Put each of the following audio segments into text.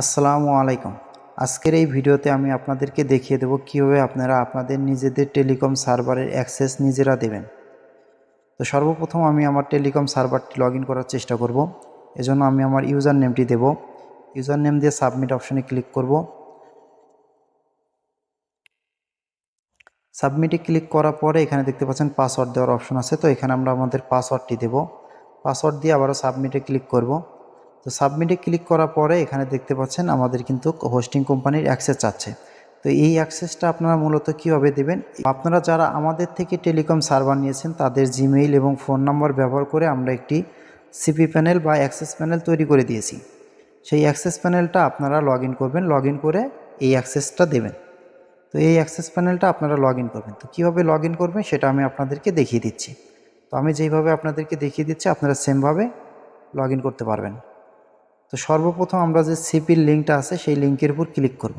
আসসালামু আলাইকুম। আজকের এই ভিডিওতে আমি আপনাদেরকে দেখিয়ে দেব কীভাবে আপনারা আপনাদের নিজেদের টেলিকম সার্ভারের অ্যাক্সেস নিজেরা দেবেন। তো সর্বপ্রথম আমি আমার টেলিকম সার্ভারটি লগ করার চেষ্টা করব। এজন্য আমি আমার ইউজার নেমটি দেব। ইউজার নেম দিয়ে সাবমিট অপশনে ক্লিক করব। সাবমিটে ক্লিক করার পরে এখানে দেখতে পাচ্ছেন পাসওয়ার্ড দেওয়ার অপশন আছে। তো এখানে আমরা আমাদের পাসওয়ার্ডটি দেব। পাসওয়ার্ড দিয়ে আবারও সাবমিটে ক্লিক করব। তো সাবমিটে ক্লিক করার পরে এখানে দেখতে পাচ্ছেন আমাদের কিন্তু হোস্টিং কোম্পানির অ্যাক্সেস চাচ্ছে। তো এই অ্যাক্সেসটা আপনারা মূলত কীভাবে দেবেন? আপনারা যারা আমাদের থেকে টেলিকম সার্ভার নিয়েছেন, তাদের জিমেইল এবং ফোন নাম্বার ব্যবহার করে আমরা একটি সিপি প্যানেল বা অ্যাক্সেস প্যানেল তৈরি করে দিয়েছি। সেই অ্যাক্সেস প্যানেলটা আপনারা লগ করবেন লগ করে এই অ্যাক্সেসটা দেবেন। তো এই অ্যাক্সেস প্যানেলটা আপনারা লগ করবেন। তো কীভাবে লগ করবেন সেটা আমি আপনাদেরকে দেখিয়ে দিচ্ছি। তো আমি যেইভাবে আপনাদেরকে দেখিয়ে দিচ্ছি, আপনারা সেমভাবে লগ করতে পারবেন। তো সর্বপ্রথম আমরা যে সিপির লিঙ্কটা আছে, সেই লিঙ্কের উপর ক্লিক করব।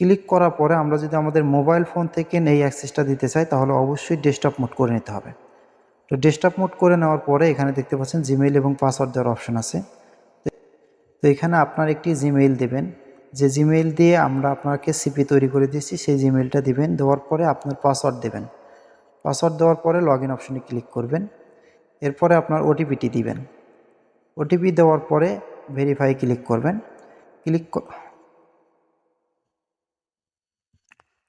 ক্লিক করার পরে আমরা যদি আমাদের মোবাইল ফোন থেকে এই অ্যাক্সেসটা দিতে চাই, তাহলে অবশ্যই ডেস্কটপ মোড করে নিতে হবে। তো ডেস্কটপ মোড করে নেওয়ার পরে এখানে দেখতে পাচ্ছেন জিমেইল এবং পাসওয়ার্ড দেওয়ার অপশন আছে। তো এখানে আপনার একটি জিমেইল দেবেন। যে জিমেইল দিয়ে আমরা আপনাকে সিপি তৈরি করে দিয়েছি, সেই জিমেইলটা দিবেন। দেওয়ার পরে আপনার পাসওয়ার্ড দেবেন। পাসওয়ার্ড দেওয়ার পরে লগ ইন অপশনে ক্লিক করবেন। এরপরে আপনার ওটিপিটি দিবেন। ওটিপি দেওয়ার পরে ভেরিফাই ক্লিক করবেন। ক্লিক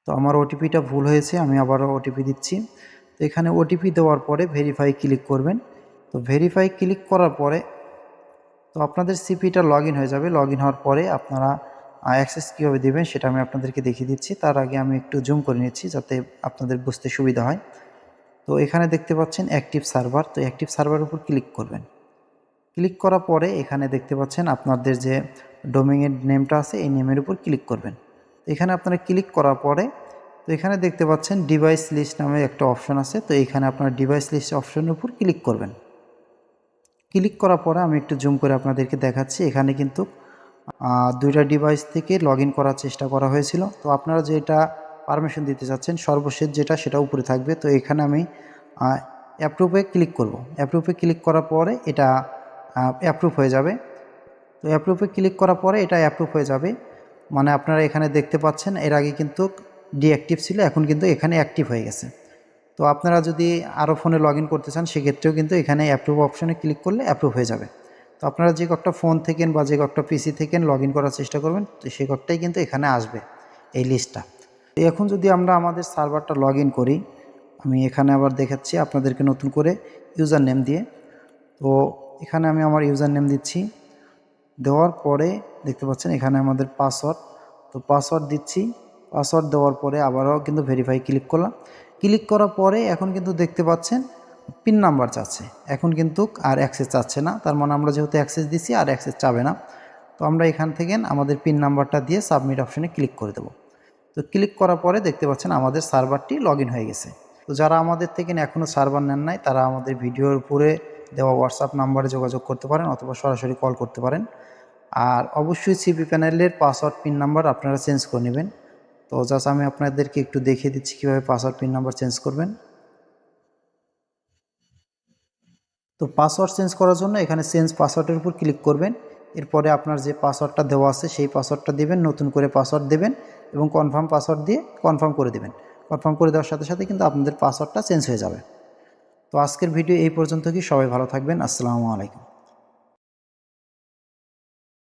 তো আমার ওটিপিটা ভুল হয়েছে, আমি আবারও ওটিপি দিচ্ছি। তো এখানে ওটিপি দেওয়ার পরে ভেরিফাই ক্লিক করবেন। তো ভেরিফাই ক্লিক করার পরে, তো আপনাদের সিপিটা লগ হয়ে যাবে। লগ হওয়ার পরে আপনারা অ্যাক্সেস কীভাবে দেবেন সেটা আমি আপনাদেরকে দেখিয়ে দিচ্ছি। তার আগে আমি একটু জুম করে নিচ্ছি যাতে আপনাদের বুঝতে সুবিধা হয়। তো এখানে দেখতে পাচ্ছেন অ্যাক্টিভ সার্ভার তো অ্যাক্টিভ সার্ভারের উপর ক্লিক করবেন। ক্লিক করার পরে এখানে দেখতে পাচ্ছেন আপনাদের যে ডোমিংয়ের নেমটা আছে, এই নেমের উপর ক্লিক করবেন। এখানে আপনারা ক্লিক করার পরে, তো এখানে দেখতে পাচ্ছেন ডিভাইস লিস্ট নামে একটা অপশন আছে, তো এখানে আপনার ডিভাইস লিস্ট অপশনের উপর ক্লিক করবেন। ক্লিক করার পরে আমি একটু জুম করে আপনাদেরকে দেখাচ্ছি, এখানে কিন্তু দুইটা ডিভাইস থেকে লগ করার চেষ্টা করা হয়েছিল। তো আপনারা যেটা পারমিশন দিতে চাচ্ছেন, সর্বশেষ যেটা সেটা উপরে থাকবে। তো এখানে আমি অ্যাপ্রুভে ক্লিক করব। অ্যাপ্রুভে ক্লিক করার পরে এটা অ্যাপ্রুভ হয়ে যাবে। তো অ্যাপ্রুভে ক্লিক করার পরে এটা অ্যাপ্রুভ হয়ে যাবে। মানে আপনারা এখানে দেখতে পাচ্ছেন, এর আগে কিন্তু ডিঅ্যাক্টিভ ছিল, এখন কিন্তু এখানে অ্যাক্টিভ হয়ে গেছে। তো আপনারা যদি আরও ফোনে লগ ইন করতে চান, সেক্ষেত্রেও কিন্তু এখানে অ্যাপ্রুভ অপশনে ক্লিক করলে অ্যাপ্রুভ হয়ে যাবে। তো আপনারা যে কয়েকটা ফোন থেকেন বা যে কয়েকটা পিসি থেকেন লগ করার চেষ্টা করবেন, তো সে কয়েকটাই কিন্তু এখানে আসবে, এই লিস্টটা তো এখন যদি আমরা আমাদের সার্ভারটা লগ করি, আমি এখানে আবার দেখাচ্ছি আপনাদেরকে নতুন করে ইউজার নেম দিয়ে। তো এখানে আমি আমার ইউজার নেম দিচ্ছি। দেওয়ার পরে দেখতে পাচ্ছেন এখানে আমাদের পাসওয়ার্ড। তো পাসওয়ার্ড দিচ্ছি। পাসওয়ার্ড দেওয়ার পরে আবারও কিন্তু ভেরিফাই ক্লিক করলাম। ক্লিক করার পরে এখন কিন্তু দেখতে পাচ্ছেন পিন নাম্বার চাচ্ছে। এখন কিন্তু আর অ্যাক্সেস চাচ্ছে না। তার মানে আমরা যেহেতু অ্যাক্সেস দিচ্ছি আর অ্যাক্সেস চাবে না। তো আমরা এখান থেকে আমাদের পিন নাম্বারটা দিয়ে সাবমিট অপশনে ক্লিক করে দেবো। তো ক্লিক করার পরে দেখতে পাচ্ছেন আমাদের সার্ভারটি লগ হয়ে গেছে। তো যারা আমাদের থেকে এখনও সার্ভার নেন নাই, তারা আমাদের ভিডিওর উপরে দেওয়া হোয়াটসঅ্যাপ নাম্বারে যোগাযোগ করতে পারেন অথবা সরাসরি কল করতে পারেন। আর অবশ্যই সিপি প্যানেলের পাসওয়ার্ড পিন নাম্বার আপনারা চেঞ্জ করে নেবেন। তো জাস্ট আমি আপনাদেরকে একটু দেখিয়ে দিচ্ছি কীভাবে পাসওয়ার্ড পিন নাম্বার চেঞ্জ করবেন। তো পাসওয়ার্ড চেঞ্জ করার জন্য এখানে চেঞ্জ পাসওয়ার্ডের উপর ক্লিক করবেন। এরপরে আপনার যে পাসওয়ার্ডটা দেওয়া আছে সেই পাসওয়ার্ডটা দেবেন, নতুন করে পাসওয়ার্ড দেবেন এবং কনফার্ম পাসওয়ার্ড দিয়ে কনফার্ম করে দেবেন। কনফার্ম করে দেওয়ার সাথে সাথে কিন্তু আপনাদের পাসওয়ার্ডটা চেঞ্জ হয়ে যাবে। তো আজকের ভিডিও এই পর্যন্ত কি? সবাই ভালো থাকবেন। আসসালামু আলাইকুম।